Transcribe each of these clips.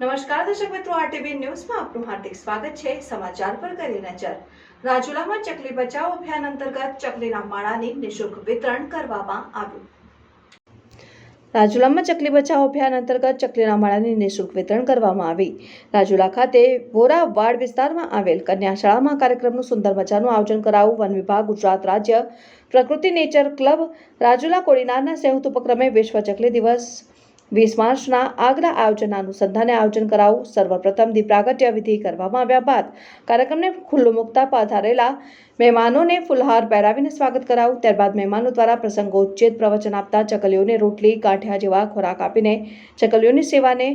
નમસ્કાર દર્શક મિત્રો આરટીવી ન્યૂઝમાં આપનું હાર્દિક સ્વાગત છે. સમાચાર પર કરી નજર. રાજુલામાં ચકલી બચાવ અભિયાન અંતર્ગત ચકલીના માળાની નિઃશુલ્ક વિતરણ કરવામાં આવ્યું. રાજુલામાં ચકલી બચાવ અભિયાન અંતર્ગત ચકલીના માળાની નિઃશુલ્ક વિતરણ કરવામાં આવી. રાજુલા ખાતે વોરા વાડ વિસ્તારમાં આવેલ કન્યા શાળામાં કાર્યક્રમનું સુંદર મજાનું આયોજન કરાવું વન વિભાગ, ગુજરાત રાજ્ય પ્રકૃતિ નેચર ક્લબ, રાજુલા કોડીનારના સંયુક્ત ઉપક્રમે વિશ્વ ચકલી દિવસ વીસ માર્ચના આગલા આયોજન અનુસંધાને આયોજન કરાવું. સર્વપ્રથમ દીપ્રાગટ્ય વિધિ કરવામાં આવ્યા બાદ કાર્યક્રમને ખુલ્લો મુકતા પધારેલા મહેમાનોને ફુલહાર પહેરાવીને સ્વાગત કરાવું. ત્યારબાદ મહેમાનો દ્વારા પ્રસંગોચિત પ્રવચન આપતા ચકલીઓને રોટલી ગાંઠિયા જેવા ખોરાક આપીને ચકલીઓની સેવાને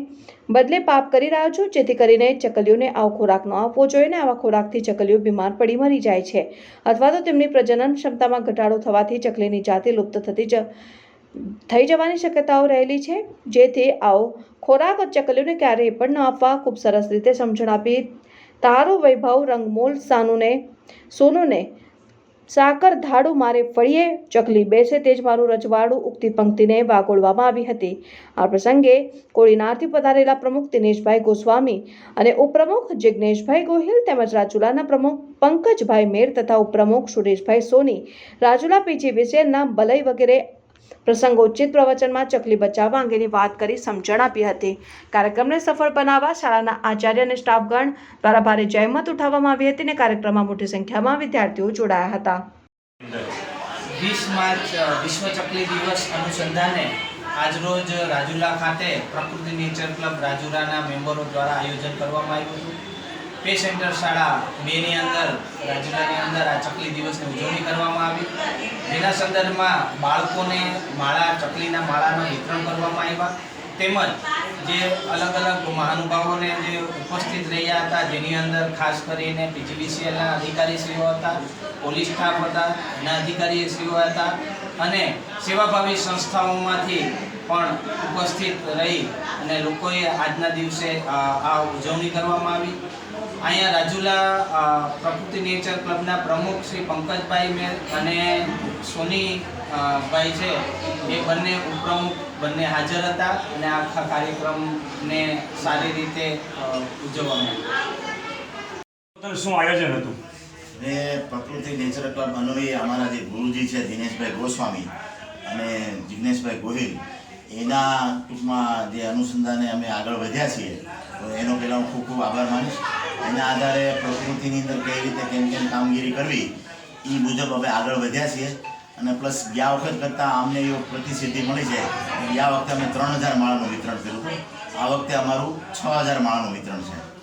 બદલે પાપ કરી રહ્યા છું. જેથી કરીને ચકલીઓને આવો ખોરાક ન આપવો જોઈએ ને આવા ખોરાકથી ચકલીઓ બીમાર પડી મરી જાય છે. અથવા તો તેમની પ્રજનન ક્ષમતામાં ઘટાડો થવાથી ચકલીની જાતિ લુપ્ત થતી જ થઈ જવાની શક્યતાઓ રહેલી છે. જેથી આવો ખોરાક ચકલીઓને ક્યારેય પણ ન આપવા ખૂબ સરસ રીતે સમજણ આપી. તારો વૈભવ રંગમૂલ સાનુને, સોનુને, સાકર ધાડુ મારે ફળીએ, ચકલી બેસે તેજ મારું રજવાડું ઉક્તિ પંક્તિને વાગોળવામાં આવી હતી. આ પ્રસંગે કોળીનારથી પધારેલા પ્રમુખ દિનેશભાઈ ગોસ્વામી અને ઉપપ્રમુખ જિજ્ઞેશભાઈ ગોહિલ તેમજ રાજુલાના પ્રમુખ પંકજભાઈ મેર તથા ઉપપ્રમુખ સુરેશભાઈ સોની, રાજુલા પીજી વિશેના બલય વગેરે પ્રસંગોચિત પ્રવચનમાં ચકલી બચાવવા અંગેની વાત કરી સમજણ આપી હતી. કાર્યક્રમને સફળ બનાવવા શાળાના આચાર્ય અને સ્ટાફગણ દ્વારા ભારે જહેમત ઉઠાવવામાં આવી હતી અને કાર્યક્રમમાં મોટી સંખ્યામાં વિદ્યાર્થીઓ જોડાયા હતા. વીસ માર્ચ વિશ્વ ચકલી દિવસ અનુસંધાને આજરોજ રાજુલા ખાતે પ્રકૃતિ નેચર ક્લબ રાજુલાના મેમ્બરો દ્વારા આયોજન કરવામાં આવ્યું હતું. પે સેન્ટર શાળા બેની અંદર, રાજુલાની અંદર આ ચકલી દિવસની ઉજવણી કરવામાં આવી. જેના સંદર્ભમાં બાળકોને માળા, ચકલીના માળાનું વિતરણ કરવામાં આવ્યા. તેમજ જે અલગ અલગ મહાનુભાવોને જે ઉપસ્થિત રહ્યા હતા, જેની અંદર ખાસ કરીને પીજીવીસીએલના અધિકારીશ્રીઓ હતા, પોલીસ સ્ટાફ હતા એના અધિકારીશ્રીઓ હતા અને સેવાભાવી સંસ્થાઓમાંથી પણ ઉપસ્થિત રહી અને લોકોએ આજના દિવસે આ ઉજવણી કરવામાં આવી. અહીંયા રાજુલા પ્રકૃતિ નેચર ક્લબના પ્રમુખ શ્રી પંકજભાઈ મેર અને સોની ભાઈ છે, એ બંને ઉપપ્રમુખ બંને હાજર હતા અને આખા કાર્યક્રમને સારી રીતે ઉજવવામાં આવ્યો શું આયોજન હતું? ને પ્રકૃતિ નેચર ક્લબ અન્વયે અમારા જે ગુરુજી છે દિનેશભાઈ ગોસ્વામી અને જિગ્નેશભાઈ ગોહિલ એના ટૂંકમાં જે અનુસંધાને અમે આગળ વધ્યા છીએ તો એનો પહેલાં હું ખૂબ ખૂબ આભાર માનીશ. એના આધારે પ્રકૃતિની અંદર કઈ રીતે કેમ કેમ કામગીરી કરવી એ મુજબ અમે આગળ વધ્યા છીએ. અને પ્લસ ગયા વખત કરતાં અમને એવો પ્રતિસિદ્ધિ મળી છે. ગયા વખતે અમે ત્રણ હજાર માળાનું વિતરણ કર્યું હતું. આ વખતે અમારું છ હજાર માળાનું વિતરણ છે.